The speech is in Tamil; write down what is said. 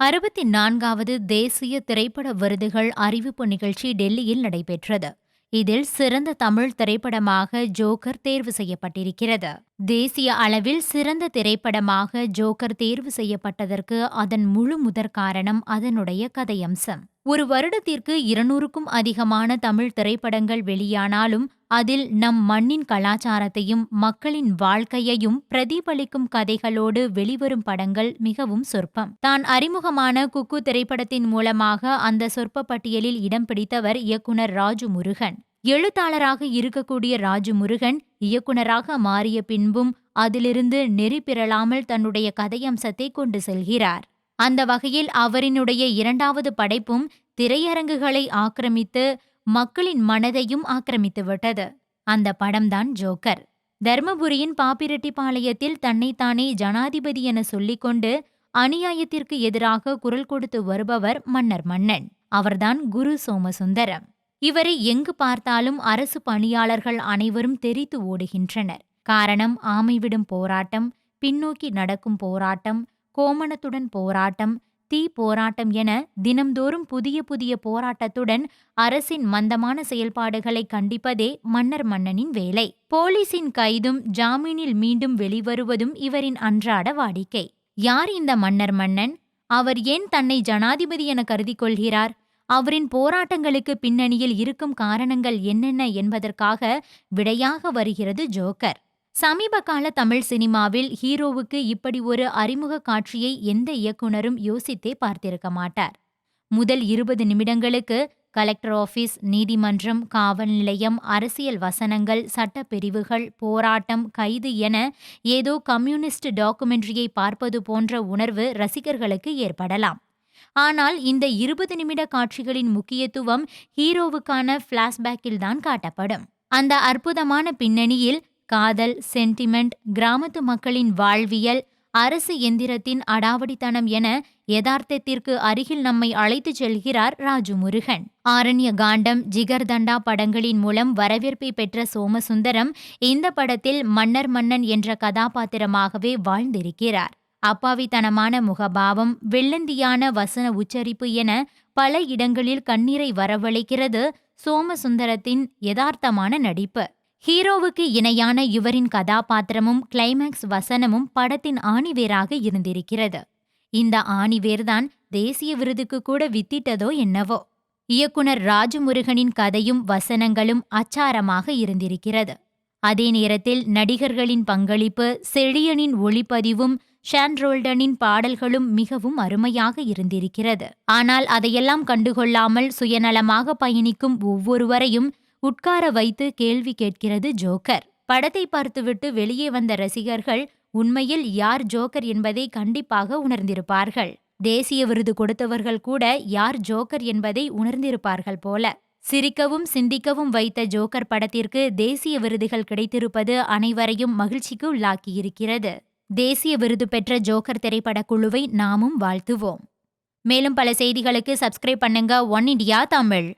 அறுபத்தி நான்காவது தேசிய திரைப்பட விருதுகள் அறிவிப்பு நிகழ்ச்சி டெல்லியில் நடைபெற்றது. இதில் சிறந்த தமிழ் திரைப்படமாக ஜோக்கர் தேர்வு செய்யப்பட்டிருக்கிறது. தேசிய அளவில் சிறந்த திரைப்படமாக ஜோக்கர் தேர்வு செய்யப்பட்டதற்கு அதன் முழு முதற் காரணம் அதனுடைய கதையம்சம். ஒரு வருடத்திற்கு இருநூறுக்கும் அதிகமான தமிழ் திரைப்படங்கள் வெளியானாலும் அதில் நம் மண்ணின் கலாச்சாரத்தையும் மக்களின் வாழ்க்கையையும் பிரதிபலிக்கும் கதைகளோடு வெளிவரும் படங்கள் மிகவும் சொற்பம். தான் அறிமுகமான குக்கு திரைப்படத்தின் மூலமாக அந்த சொற்ப பட்டியலில் இடம் பிடித்தவர் இயக்குனர் ராஜு முருகன். எழுத்தாளராக இருக்கக்கூடிய ராஜு முருகன் இயக்குனராக மாறிய பின்பும் அதிலிருந்து நெறி பிறழாமல் தன்னுடைய கதையம்சத்தை கொண்டு செல்கிறார். அந்த வகையில் அவரினுடைய இரண்டாவது படைப்பும் திரையரங்குகளை ஆக்கிரமித்து மக்களின் மனதையும் ஆக்கிரமித்து விட்டது. அந்த படம்தான் ஜோக்கர். தர்மபுரியின் பாப்பிரெட்டிப்பாளையத்தில் தன்னைத்தானே ஜனாதிபதி என சொல்லிக்கொண்டு அநியாயத்திற்கு எதிராக குரல் கொடுத்து வருபவர் மன்னர் மன்னன். அவர்தான் குரு சோமசுந்தரம். இவரை எங்கு பார்த்தாலும் அரசு பணியாளர்கள் அனைவரும் தெரித்து ஓடுகின்றனர். காரணம் ஆமைவிடும் போராட்டம் பின்னோக்கி நடக்கும் போராட்டம் கோமணத்துடன் போராட்டம் தீ போராட்டம் என தினம்தோறும் புதிய புதிய போராட்டத்துடன் அரசின் மந்தமான செயல்பாடுகளை கண்டிப்பதே மன்னர் மன்னனின் வேலை. போலீசின் கைதும் ஜாமீனில் மீண்டும் வெளிவருவதும் இவரின் அன்றாட வாடிக்கை. யார் இந்த மன்னர் மன்னன்? அவர் ஏன் தன்னை ஜனாதிபதி என கருதி கொள்கிறார்? அவரின் போராட்டங்களுக்கு பின்னணியில் இருக்கும் காரணங்கள் என்னென்ன என்பதற்காக விடையாக வருகிறது ஜோக்கர். சமீப கால தமிழ் சினிமாவில் ஹீரோவுக்கு இப்படி ஒரு அறிமுக காட்சியை எந்த இயக்குனரும் யோசித்தே பார்த்திருக்க மாட்டார். முதல் இருபது நிமிடங்களுக்கு கலெக்டர் ஆபீஸ் நீதிமன்றம் காவல் நிலையம் அரசியல் வசனங்கள் சட்டப்பிரிவுகள் போராட்டம் கைது என ஏதோ கம்யூனிஸ்ட் டாக்குமெண்ட்ரியை பார்ப்பது போன்ற உணர்வு ரசிகர்களுக்கு ஏற்படலாம். ஆனால் இந்த இருபது நிமிட காட்சிகளின் முக்கியத்துவம் ஹீரோவுக்கான ஃப்ளாஷ்பேக்கில் தான் காட்டப்படும். அந்த அற்புதமான பின்னணியில் காதல் சென்டிமெண்ட் கிராமத்து மக்களின் வாழ்வியல் அரசு எந்திரத்தின் அடாவடித்தனம் என யதார்த்தத்திற்கு அருகில் நம்மை அழைத்துச் செல்கிறார் ராஜு முருகன் ஆரண்ய காண்டம் ஜிகர்தண்டா படங்களின் மூலம் வரவேற்பை பெற்ற சோமசுந்தரம் இந்த படத்தில் மன்னர் மன்னன் என்ற கதாபாத்திரமாகவே வாழ்ந்திருக்கிறார். அப்பாவித்தனமான முகபாவம் வெள்ளந்தியான வசன உச்சரிப்பு என பல இடங்களில் கண்ணீரை வரவழைக்கிறது சோமசுந்தரத்தின் யதார்த்தமான நடிப்பு. ஹீரோவுக்கு இணையான இவரின் கதாபாத்திரமும் கிளைமேக்ஸ் வசனமும் படத்தின் ஆணிவேராக இருந்திருக்கிறது. இந்த ஆணிவேர்தான் தேசிய விருதுக்கு கூட வித்திட்டதோ என்னவோ. இயக்குனர் ராஜமுருகனின் கதையும் வசனங்களும் அச்சாரமாக இருந்திருக்கிறது. அதே நேரத்தில் நடிகர்களின் பங்களிப்பு செழியனின் ஒளிப்பதிவும் ஷான்ரோல்டனின் பாடல்களும் மிகவும் அருமையாக இருந்திருக்கிறது. ஆனால் அதையெல்லாம் கண்டுகொள்ளாமல் சுயநலமாக பயணிக்கும் ஒவ்வொருவரையும் உட்கார வைத்து கேள்வி கேட்கிறது ஜோக்கர். படத்தை பார்த்துவிட்டு வெளியே வந்த ரசிகர்கள் உண்மையில் யார் ஜோக்கர் என்பதை கண்டிப்பாக உணர்ந்திருப்பார்கள். தேசிய விருது கொடுத்தவர்கள் கூட யார் ஜோக்கர் என்பதை உணர்ந்திருப்பார்கள் போல. சிரிக்கவும் சிந்திக்கவும் வைத்த ஜோக்கர் படத்திற்கு தேசிய விருதுகள் கிடைத்திருப்பது அனைவரையும் மகிழ்ச்சிக்கு உள்ளாக்கியிருக்கிறது. தேசிய விருது பெற்ற ஜோக்கர் திரைப்பட குழுவை நாமும் வாழ்த்துவோம். மேலும் பல செய்திகளுக்கு சப்ஸ்கிரைப் பண்ணுங்க. One India Tamil.